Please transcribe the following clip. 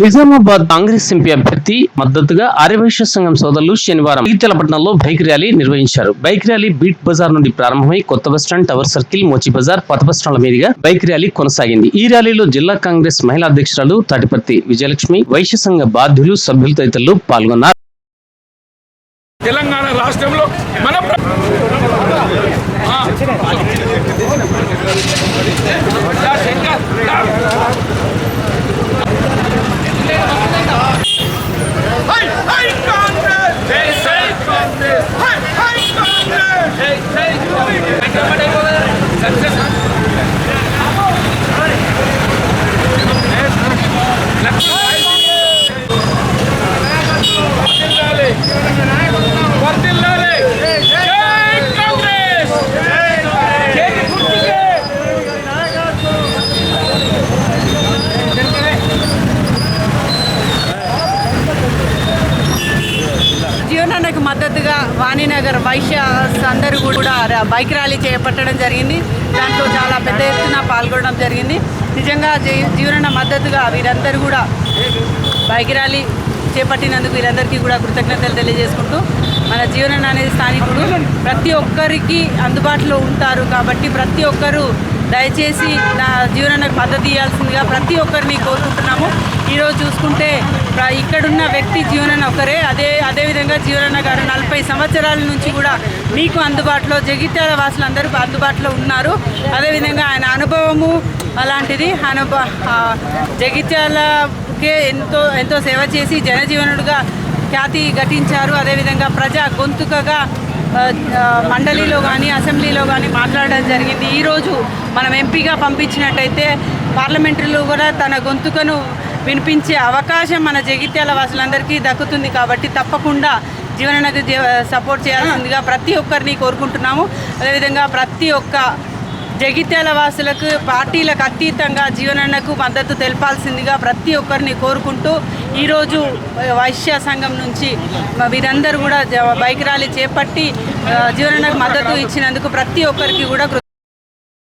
Nizamabad Congress MP అభ్యర్థి మద్దతుగా ఆర్యవైశ్య సంఘం సోదరులు శనివారం ఈతలపట్నంలో బైక్ ర్యాలీ నిర్వహించారు. బైక్ ర్యాలీ బీట్ బజార్ నుండి ప్రారంభమై కొత్త బస్టాండ్ టవర్ సర్కిల్ మోచి బజార్ కొత్త బస్టాండ్ల మీదుగా బైక్ ర్యాలీ కొనసాగింది. ఈ ర్యాలీలో జిల్లా కాంగ్రెస్ మహిళా అధ్యక్షురాలు తాటిపర్తి విజయలక్ష్మి వైశ్య సంఘ బాధ్యులు సభ్యులు తదితరులు పాల్గొన్నారు. తెలంగాణ రాష్ట్రంలో మన జీవనానికి మద్దతుగా వాణినగర్ వైశ్య అందరూ కూడా బైక్ ర్యాలీ చేపట్టడం జరిగింది. దాంట్లో చాలా పెద్ద ఎత్తున పాల్గొనడం జరిగింది. నిజంగా జీవన మద్దతుగా వీరందరూ కూడా బైక్ ర్యాలీ చేపట్టినందుకు వీరందరికీ కూడా కృతజ్ఞతలు తెలియజేసుకుంటూ మన జీవన అనేది స్థానికుడు ప్రతి ఒక్కరికి అందుబాటులో ఉంటారు కాబట్టి ప్రతి ఒక్కరూ దయచేసి నా జీవనానికి మద్దతు ఇవ్వాల్సిందిగా ప్రతి ఒక్కరిని కోరుకుంటున్నాము. ఈరోజు చూసుకుంటే ఇక్కడున్న వ్యక్తి జీవనన్న ఒకరే. అదే అదేవిధంగా జీవనన్న గారు నలభై సంవత్సరాల నుంచి కూడా మీకు అందుబాటులో జగిత్యాల వాసులందరూ అందుబాటులో ఉన్నారు. అదేవిధంగా ఆయన అనుభవము అలాంటిది అనుభ జగిత్యాలకే ఎంతో ఎంతో సేవ చేసి జనజీవనుడుగా ఖ్యాతి ఘటించారు. అదేవిధంగా ప్రజా గొంతుకగా మండలిలో కానీ అసెంబ్లీలో కానీ మాట్లాడడం జరిగింది. ఈరోజు మనం ఎంపీగా పంపించినట్టయితే పార్లమెంటరీలో కూడా తన గొంతుకను వినిపించే అవకాశం మన జగిత్యాల వాసులందరికీ దక్కుతుంది కాబట్టి తప్పకుండా జీవననకు సపోర్ట్ చేయాల్సిందిగా ప్రతి ఒక్కరిని కోరుకుంటున్నాము. అదేవిధంగా ప్రతి ఒక్క జగిత్యాల వాసులకు పార్టీలకు అతీతంగా జీవనన్నకు మద్దతు తెలపాల్సిందిగా ప్రతి ఒక్కరిని కోరుకుంటూ ఈరోజు వైశ్య సంఘం నుంచి వీరందరూ కూడా బైక్ ర్యాలీ చేపట్టి జీవనకు జీవనన్నకు మద్దతు ఇచ్చినందుకు ప్రతి ఒక్కరికి కూడా